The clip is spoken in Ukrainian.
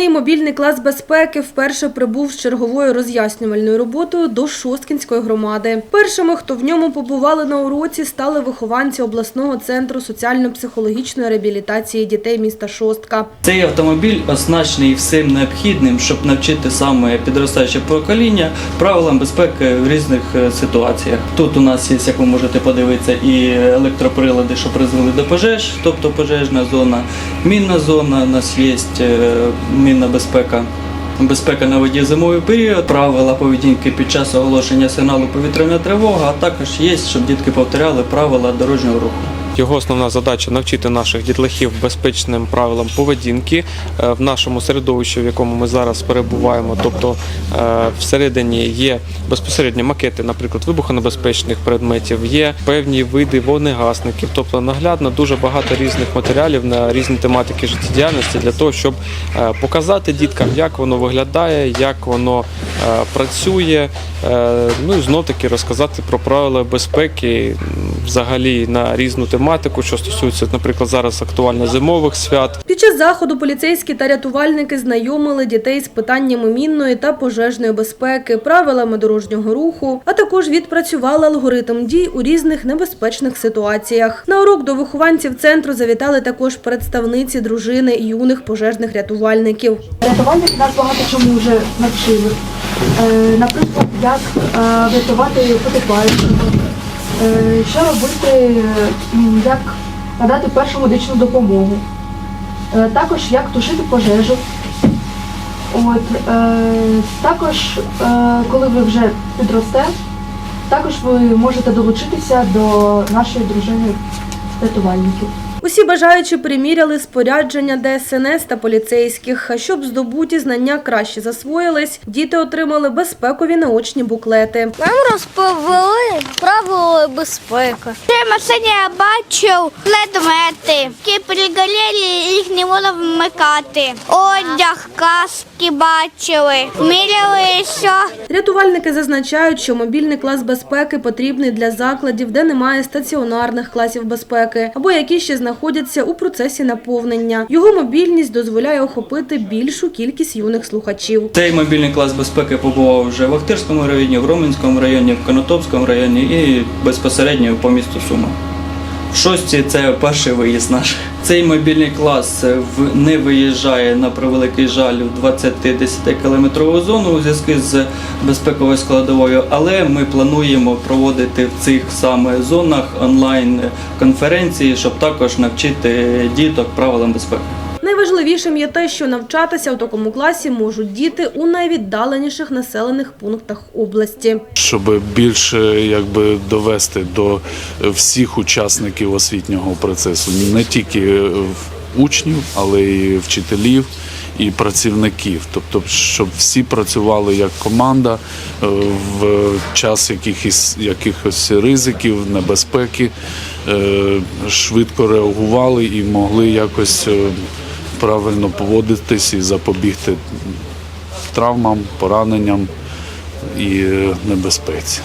Основний мобільний клас безпеки вперше прибув з черговою роз'яснювальною роботою до Шосткінської громади. Першими, хто в ньому побували на уроці, стали вихованці обласного центру соціально-психологічної реабілітації дітей міста Шостка. Цей автомобіль оснащений всім необхідним, щоб навчити саме підростаюче покоління правилам безпеки в різних е, ситуаціях. Тут у нас є, як ви можете подивитися, і електроприлади, що призвели до пожеж, тобто пожежна зона, мінна зона, у нас є е, мінна безпека. Безпека на воді зимовий період, правила поведінки під час оголошення сигналу повітряна тривога, а також є, щоб дітки повторяли правила дорожнього руху. Його основна задача навчити наших дітлахів безпечним правилам поведінки е, в нашому середовищі, в якому ми зараз перебуваємо. Тобто е, всередині є безпосередньо макети, наприклад, вибухонебезпечних предметів, є певні види вогнегасників, тобто наглядно дуже багато різних матеріалів на різні тематики життєдіяльності для того, щоб е, показати діткам, як воно виглядає, як воно працює. Ну і знов таки розказати про правила безпеки взагалі на різну тематику, що стосується, наприклад, зараз актуально зимових свят. Під час заходу поліцейські та рятувальники знайомили дітей з питаннями мінної та пожежної безпеки, правилами дорожнього руху, а також відпрацювали алгоритм дій у різних небезпечних ситуаціях. На урок до вихованців центру завітали також представниці дружини юних пожежних рятувальників. Рятувальники нас багато чому вже навчили. Е, Наприклад, як е, врятувати потопаючого, що робити, як надати першу медичну допомогу, Е, також як тушити пожежу. От, е, також, е, коли ви вже підросте, також ви можете долучитися до нашої дружини рятувальників. Усі бажаючі приміряли спорядження ДСНС та поліцейських. А щоб здобуті знання краще засвоїлись, діти отримали безпекові наочні буклети. Нам розповіли правила безпеки. Це машині я бачив предмети, які пригоріли, їх не можна вмикати. Одяг, каски бачили. Міряли що. Рятувальники зазначають, що мобільний клас безпеки потрібний для закладів, де немає стаціонарних класів безпеки, або які ще знаходяться у процесі наповнення. Його мобільність дозволяє охопити більшу кількість юних слухачів. Цей мобільний клас безпеки побував вже в Ахтирському районі, в Роменському районі, в Конотопському районі і безпосередньо по місту Сума. Шості це перший виїзд наш. Цей мобільний клас е, не виїжджає на превеликий жаль в 20-10 кілометрову зону у зв'язку з безпековою складовою, але ми плануємо проводити в цих саме зонах онлайн конференції, щоб також навчити діток правилам безпеки. Найважливішим є те, що навчатися у такому класі можуть діти у найвіддаленіших населених пунктах області. щоб більше якби довести до всіх учасників освітнього процесу, не тільки учнів, але й вчителів і працівників. Тобто, щоб всі працювали як команда е, в час якихось, якихось ризиків, небезпеки, е, швидко реагували і могли якось е, правильно поводитись і запобігти травмам, пораненням і е, небезпеці.